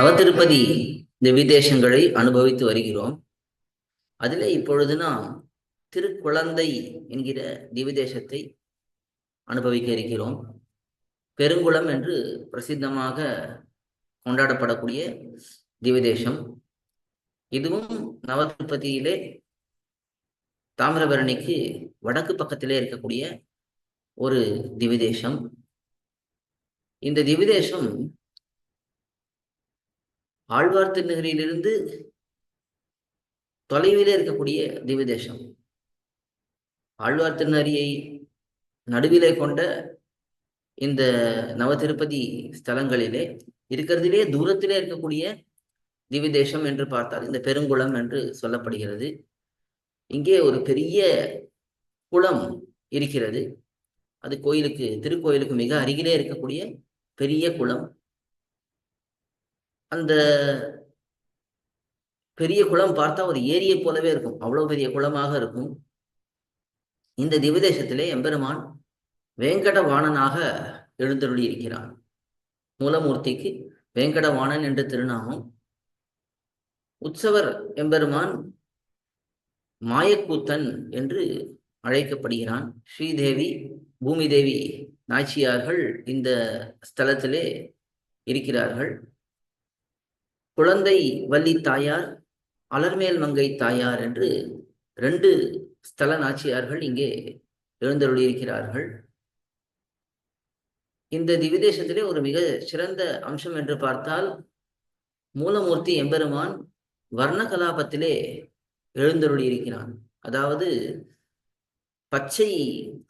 நவதிருப்பதி திவிதேசங்களை அனுபவித்து வருகிறோம். அதில் இப்பொழுது நாம் திருக்குழந்தை என்கிற திவிதேசத்தை அனுபவிக்க இருக்கிறோம். பெருங்குளம் என்று பிரசித்தமாக கொண்டாடப்படக்கூடிய திவிதேசம். இதுவும் நவதிருப்பதியிலே தாமிரபரணிக்கு வடக்கு பக்கத்திலே இருக்கக்கூடிய ஒரு திவிதேசம். இந்த திவிதேசம் ஆழ்வார் திருநகரிலிருந்து தொலைவிலே இருக்கக்கூடிய திவிதேசம் ஆழ்வார் திருநகரியை நடுவிலே கொண்ட இந்த நவதிருப்பதி ஸ்தலங்களிலே இருக்கிறதிலே தூரத்திலே இருக்கக்கூடிய திவிதேசம் என்று பார்த்தால் இந்த பெருங்குளம் என்று சொல்லப்படுகிறது. இங்கே ஒரு பெரிய குளம் இருக்கிறது. அது கோயிலுக்கு திருக்கோயிலுக்கு மிக அருகிலே இருக்கக்கூடிய பெரிய குளம். அந்த பெரிய குளம் பார்த்தா ஒரு ஏரியை போலவே இருக்கும். அவ்வளவு பெரிய குளமாக இருக்கும். இந்த திவதேசத்திலே எம்பெருமான் வேங்கடவாணனாக எழுந்தருளி இருக்கிறான். மூலமூர்த்திக்கு வேங்கடவாணன் என்ற திருநாமம். உற்சவர் எம்பெருமான் மாயக்கூத்தன் என்று அழைக்கப்படுகிறான். ஸ்ரீதேவி பூமிதேவி நாச்சியார்கள் இந்த ஸ்தலத்திலே இருக்கிறார்கள். குழந்தை வள்ளி தாயார் அலர்மேல் மங்கை தாயார் என்று ரெண்டு ஸ்தல நாச்சியார்கள் இங்கே எழுந்தருளியிருக்கிறார்கள். இந்த திவிதேசத்திலே ஒரு மிக சிறந்த அம்சம் என்று பார்த்தால் மூலமூர்த்தி எம்பெருமான் வர்ண கலாபத்திலே எழுந்தருளியிருக்கிறான். அதாவது பச்சை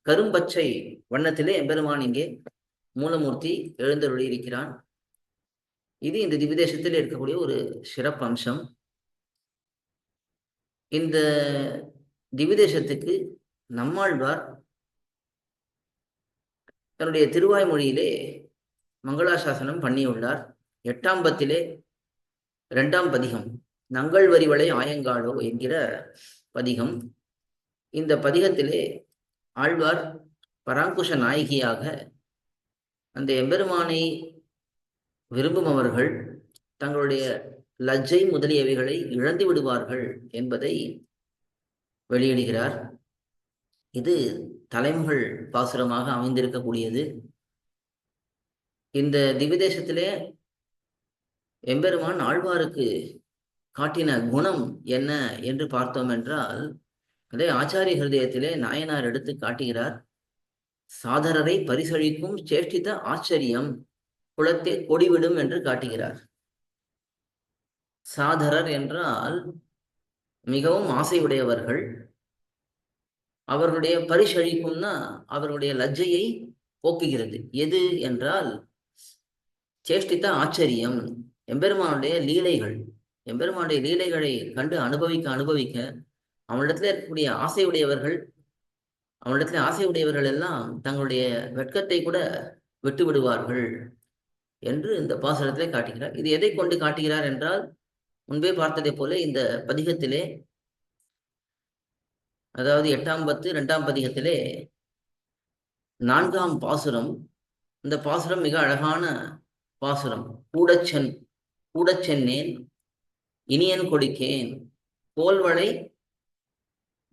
கரும்பச்சை வண்ணத்திலே எம்பெருமான் இங்கே மூலமூர்த்தி எழுந்தருளியிருக்கிறான். இது இந்த திவிதேசத்தில் இருக்கக்கூடிய ஒரு சிறப்பு அம்சம் இந்த திவிதேசத்துக்கு நம்மாழ்வார் தன்னுடைய திருவாய்மொழியிலே மங்களாசாசனம் பண்ணியுள்ளார். எட்டாம் பத்திலே ரெண்டாம் பதிகம் நங்கள் வரிவளை ஆயங்காடோ என்கிற பதிகம். இந்த பதிகத்திலே ஆழ்வார் பராங்குஷ நாயகியாக அந்த எம்பெருமானை விரும்புபவர்கள் தங்களுடைய லஜ்ஜை முதலியவைகளை இழந்து விடுவார்கள் என்பதை வெளியிடுகிறார். இது தலைமுகள் பாசுரமாக அமைந்திருக்கக்கூடியது. இந்த திவிதேசத்திலே எம்பெருமான் ஆழ்வாருக்கு காட்டின குணம் என்ன என்று பார்த்தோம் என்றால் அதே ஆச்சாரிய ஹிருதயத்திலே நாயனார் எடுத்து காட்டுகிறார். சாதரரை பரிசளிக்கும் சேஷ்டித ஆச்சரியம். குளத்தை கொடிவிடும் என்று காட்டுகிறார். சாதரர் என்றால் மிகவும் ஆசையுடையவர்கள். அவர்களுடைய பரிசளிக்கும்னா அவர்களுடைய லஜ்ஜையை போக்குகிறது. எது என்றால் சேஷ்டித்த ஆச்சரியம் எம்பெருமானுடைய லீலைகள். எம்பெருமானுடைய லீலைகளை கண்டு அனுபவிக்க அனுபவிக்க அவனிடத்துல இருக்கக்கூடிய ஆசையுடையவர்கள் அவனிடத்துல ஆசையுடையவர்கள் எல்லாம் தங்களுடைய வெட்கத்தை கூட விட்டு விடுவார்கள் என்று இந்த பாசனத்திலே காட்டுகிறார். இது எதை கொண்டு காட்டுகிறார் என்றால் முன்பே பார்த்ததை போல இந்த பதிகத்திலே அதாவது எட்டாம் பத்து இரண்டாம் பதிகத்திலே நான்காம் பாசுரம் இந்த பாசுரம் மிக அழகான பாசுரம். கூடச்சென் கூடச்சென்னேன் இனியன் கொடுக்கேன் கோல்வளை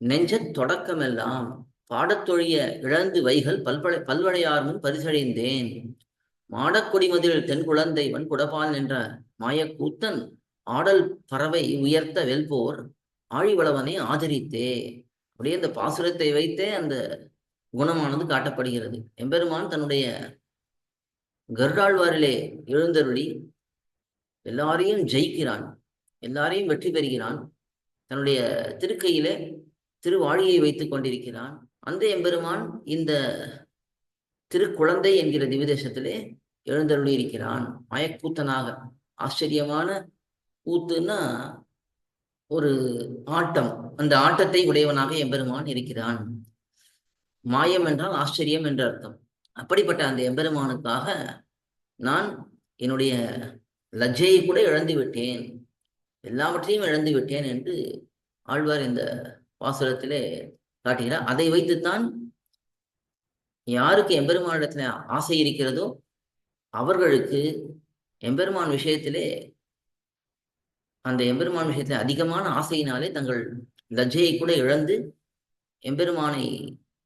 நெஞ்சத் தொடக்கமெல்லாம் பாடத்தொழிய இழந்து வைகள் பல்வளை பல்வளையார் முன் பரிசடைந்தேன் மாடக்கொடிமதில் தென்குழந்தை வன்குடபால் என்ற மாயக்கூத்தன் ஆடல் பறவை உயர்த்த வெல்போர் ஆழிவளவனை ஆதரித்தே. அப்படியே அந்த பாசுரத்தை வைத்தே அந்த குணமானது காட்டப்படுகிறது. எம்பெருமான் தன்னுடைய கர்டாழ்வாரிலே எழுந்தருளி எல்லாரையும் ஜெயிக்கிறான். எல்லாரையும் வெற்றி பெறுகிறான். தன்னுடைய திருக்கையிலே திருவாழியை வைத்துக் கொண்டிருக்கிறான். அந்த எம்பெருமான் இந்த திருக்குழந்தை என்கிற திவிதேசத்திலே எழுந்தருளி இருக்கிறான். மயக்கூத்தனாக. ஆச்சரியமான கூத்துன்னா ஒரு ஆட்டம். அந்த ஆட்டத்தை உடையவனாக எம்பெருமான் இருக்கிறான். மாயம் என்றால் ஆச்சரியம் என்ற அர்த்தம். அப்படிப்பட்ட அந்த எம்பெருமானுக்காக நான் என்னுடைய லஜ்ஜையை கூட இழந்து விட்டேன். எல்லாவற்றையும் இழந்து விட்டேன் என்று ஆழ்வார் இந்த வாசகத்திலே காட்டுகிறார். அதை வைத்துத்தான் யாருக்கு எம்பெருமானிடத்துல ஆசை இருக்கிறதோ அவர்களுக்கு எம்பெருமான் விஷயத்திலே அந்த எம்பெருமான் விஷயத்தில் அதிகமான ஆசையினாலே தங்கள் லஜ்ஜையை கூட இழந்து எம்பெருமானை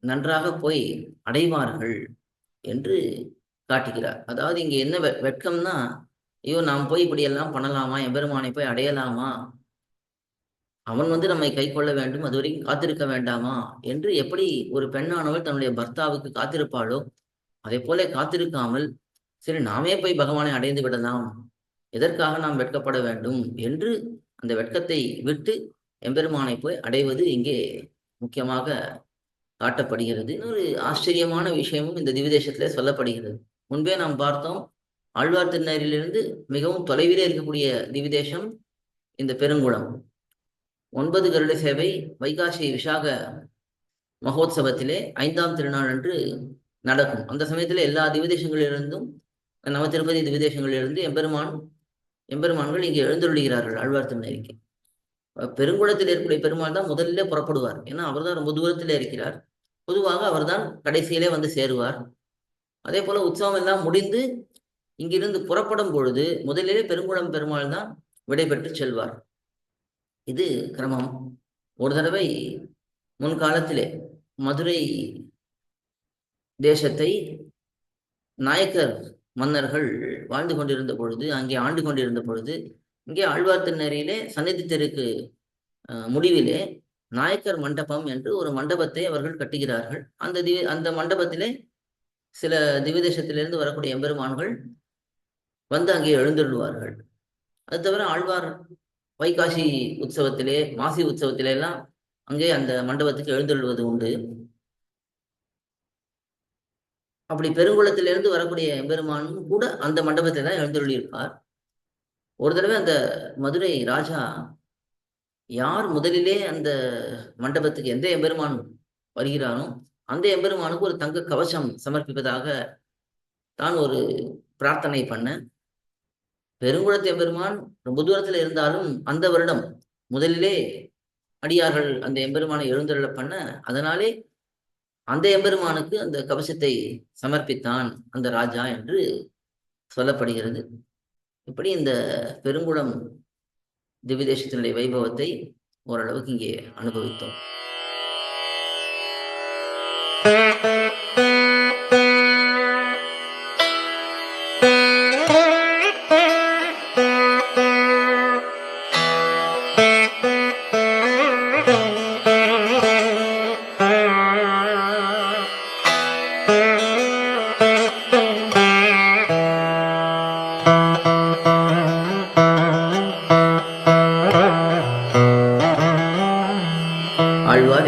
நன்றாக போய் அடைவார்கள் என்று காட்டுகிறார். அதாவது இங்க என்ன வெ வெட்கம்னா ஐயோ நாம் போய் இப்படி எல்லாம் பண்ணலாமா? எம்பெருமானை போய் அடையலாமா? அவன் வந்து நம்மை கை கொள்ள வேண்டும் அது வரைக்கும் காத்திருக்க வேண்டாமா? என்று எப்படி ஒரு பெண்ணானவள் தன்னுடைய பர்த்தாவுக்கு காத்திருப்பாளோ அதே போல காத்திருக்காமல் சரி நாமே போய் பகவானை அடைந்து விடலாம். எதற்காக நாம் வெட்கப்பட வேண்டும்? என்று அந்த வெட்கத்தை விட்டு எம்பெருமானை போய் அடைவது இங்கே முக்கியமாக காட்டப்படுகிறது. ஒரு ஆச்சரியமான விஷயமும் இந்த திவிதேசத்துல சொல்லப்படுகிறது. முன்பே நாம் பார்த்தோம் ஆழ்வார் திருநகரிலிருந்து மிகவும் தொலைவிலே இருக்கக்கூடிய திவிதேசம் இந்த பெருங்குளம். ஒன்பது கருட சேவை வைகாசி விசாக மகோத்சவத்திலே ஐந்தாம் திருநாள் அன்று நடக்கும். அந்த சமயத்தில் எல்லா திவிதேசங்களிலிருந்தும் நவ திருப்பதி திவிதேசங்களிலிருந்து எம்பெருமான் எம்பெருமான்கள் இங்கே எழுந்தருளுகிறார்கள் ஆழ்வார் திருநெறிக்கு பெருங்குளத்தில் இருக்கக்கூடிய பெருமாள் தான் முதல்ல புறப்படுவார். ஏன்னா அவர் தான் ரொம்ப தூரத்தில் இருக்கிறார். பொதுவாக அவர்தான் கடைசியிலே வந்து சேருவார். அதே போல உற்சவம் எல்லாம் முடிந்து இங்கிருந்து புறப்படும் பொழுது முதலிலே பெருங்குளம் பெருமாள் தான் விடைபெற்று செல்வார். இது கிரமம். ஒரு தடவை முன்காலத்திலே மதுரை தேசத்தை நாயக்கர் மன்னர்கள் வாழ்ந்து கொண்டிருந்த பொழுது அங்கே ஆண்டு கொண்டிருந்த பொழுது இங்கே ஆழ்வார்த்தினரிலே சன்னிதி தெருக்கு முடிவிலே நாயக்கர் மண்டபம் என்று ஒரு மண்டபத்தை அவர்கள் கட்டுகிறார்கள். அந்த தி அந்த மண்டபத்திலே சில திவிதேசத்திலிருந்து வரக்கூடிய எம்பெருமான்கள் வந்து அங்கே எழுந்துள்ளுவார்கள் அது தவிர ஆழ்வார் வைகாசி உற்சவத்திலே மாசி உற்சவத்திலே எல்லாம் அங்கே அந்த மண்டபத்துக்கு எழுந்தொள்வது உண்டு. அப்படி பெருங்குளத்திலிருந்து வரக்கூடிய எம்பெருமானும் கூட அந்த மண்டபத்தை தான் எழுந்துள்ளிருப்பார் ஒரு தடவை அந்த மதுரை ராஜா யார் முதலிலே அந்த மண்டபத்துக்கு எந்த எம்பெருமான் வருகிறானோ அந்த எம்பெருமானுக்கு ஒரு தங்க கவசம் சமர்ப்பிப்பதாக தான் ஒரு பிரார்த்தனை பண்ண பெருங்குளத்து எம்பெருமான் ரொம்ப தூரத்துல இருந்தாலும் அந்த வருடம் முதலிலே அடியார்கள் அந்த எம்பெருமானை எழுந்தருள பண்ண அதனாலே அந்த எம்பெருமானுக்கு அந்த கவசத்தை சமர்ப்பித்தான் அந்த ராஜா என்று சொல்லப்படுகிறது. இப்படி இந்த பெருங்குளம் திவ்யதேசத்தினுடைய வைபவத்தை ஓரளவுக்கு இங்கே அனுபவித்தோம்.